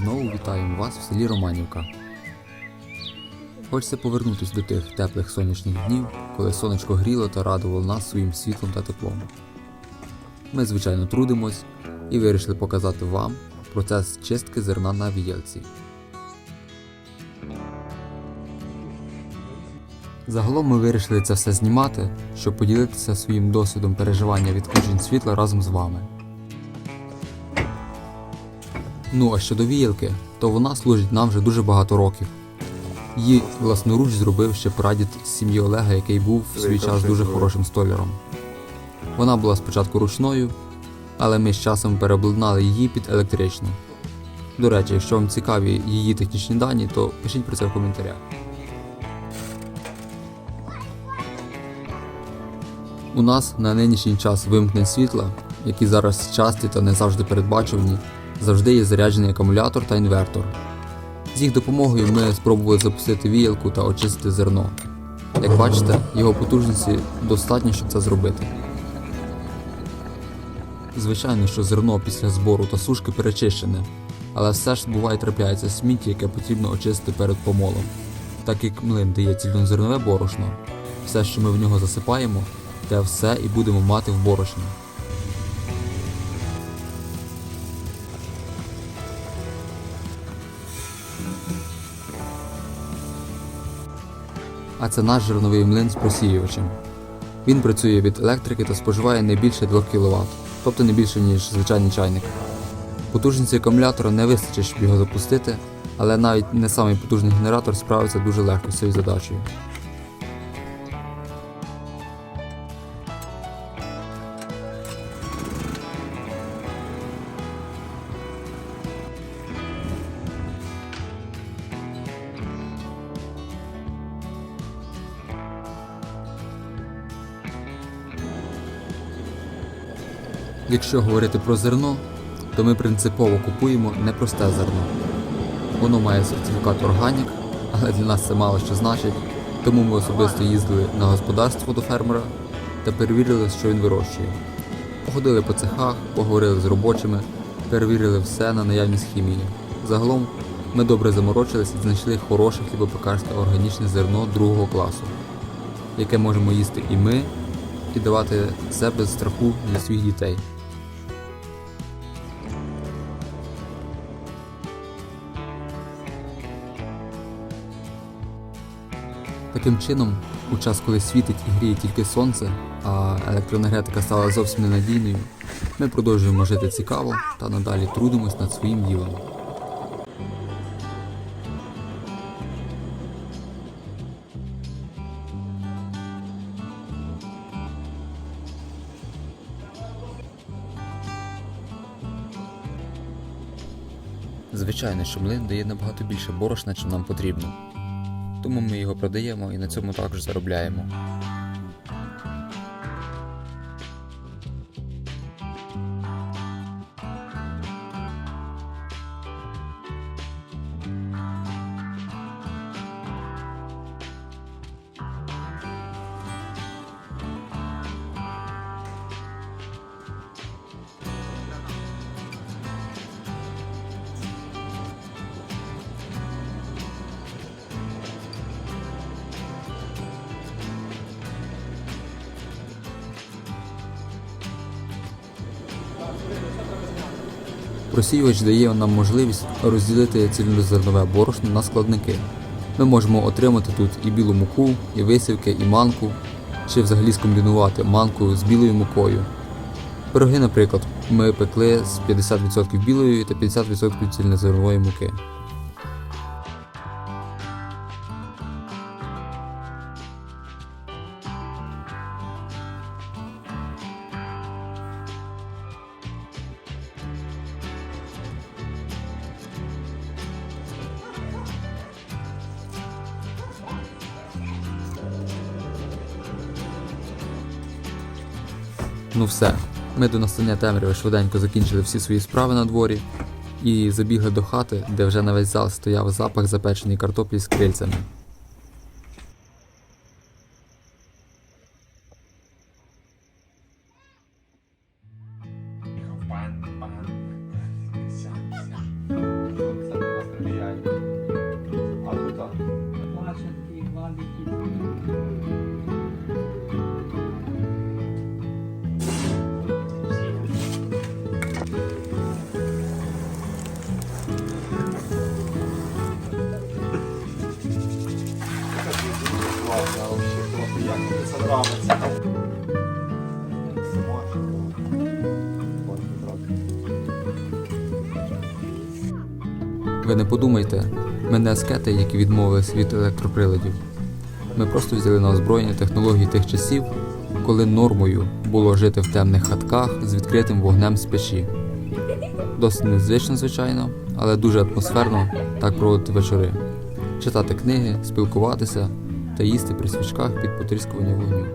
Вітаємо вас в селі Романівка. Хочеться повернутися до тих теплих сонячних днів, коли сонечко гріло та радувало нас своїм світлом та теплом. Ми, звичайно, трудимось і вирішили показати вам процес чистки зерна на віялці. Загалом ми вирішили це все знімати, щоб поділитися своїм досвідом переживання відключень світла разом з вами. Ну а щодо віялки, то вона служить нам вже дуже багато років. Її власноруч зробив ще прадід з сім'ї Олега, який був в свій час дуже хорошим столяром. Вона була спочатку ручною, але ми з часом переобладнали її під електричну. До речі, якщо вам цікаві її технічні дані, то пишіть про це в коментарях. У нас на нинішній час вимкнень світла, які зараз часті та не завжди передбачувані, завжди є заряджений акумулятор та інвертор. З їх допомогою ми спробували запустити віялку та очистити зерно. Як бачите, його потужності достатньо, щоб це зробити. Звичайно, що зерно після збору та сушки перечищене, але все ж буває трапляється сміття, яке потрібно очистити перед помолом. Так як млин дає цільнозернове борошно, все, що ми в нього засипаємо, те все і будемо мати в борошні. А це наш жирновий млин з просіювачем. Він працює від електрики та споживає не більше 2 кВт, тобто не більше, ніж звичайний чайник. Потужності акумулятора не вистачить, щоб його запустити, але навіть не самий потужний генератор справиться дуже легко з цією задачею. Якщо говорити про зерно, то ми принципово купуємо не просте зерно. Воно має сертифікат органік, але для нас це мало що значить, тому ми особисто їздили на господарство до фермера та перевірили, що він вирощує. Походили по цехах, поговорили з робочими, перевірили все на наявність хімії. Загалом ми добре заморочились і знайшли хороше хлібопекарське органічне зерно другого класу, яке можемо їсти і ми, і давати це без страху для своїх дітей. Таким чином, у час, коли світить і гріє тільки сонце, а електроенергетика стала зовсім ненадійною, ми продовжуємо жити цікаво та надалі трудимось над своїм ділом. Звичайно, що млин дає набагато більше борошна, чим нам потрібно. Тому ми його продаємо і на цьому також заробляємо. Просіювач дає нам можливість розділити цільнозернове борошно на складники. Ми можемо отримати тут і білу муку, і висівки, і манку, чи взагалі скомбінувати манку з білою мукою. Пироги, наприклад, ми пекли з 50% білої та 50% цільнозернової муки. Ну все, ми до настання темряви швиденько закінчили всі свої справи на дворі і забігли до хати, де вже на весь зал стояв запах запеченої картоплі з крильцями. Ви не подумайте, ми не аскети, які відмовились від електроприладів. Ми просто взяли на озброєння технології тих часів, коли нормою було жити в темних хатках з відкритим вогнем з печі. Досить незвично, звичайно, але дуже атмосферно так проводити вечори, читати книги, спілкуватися та їсти при свічках під потріскування вогню.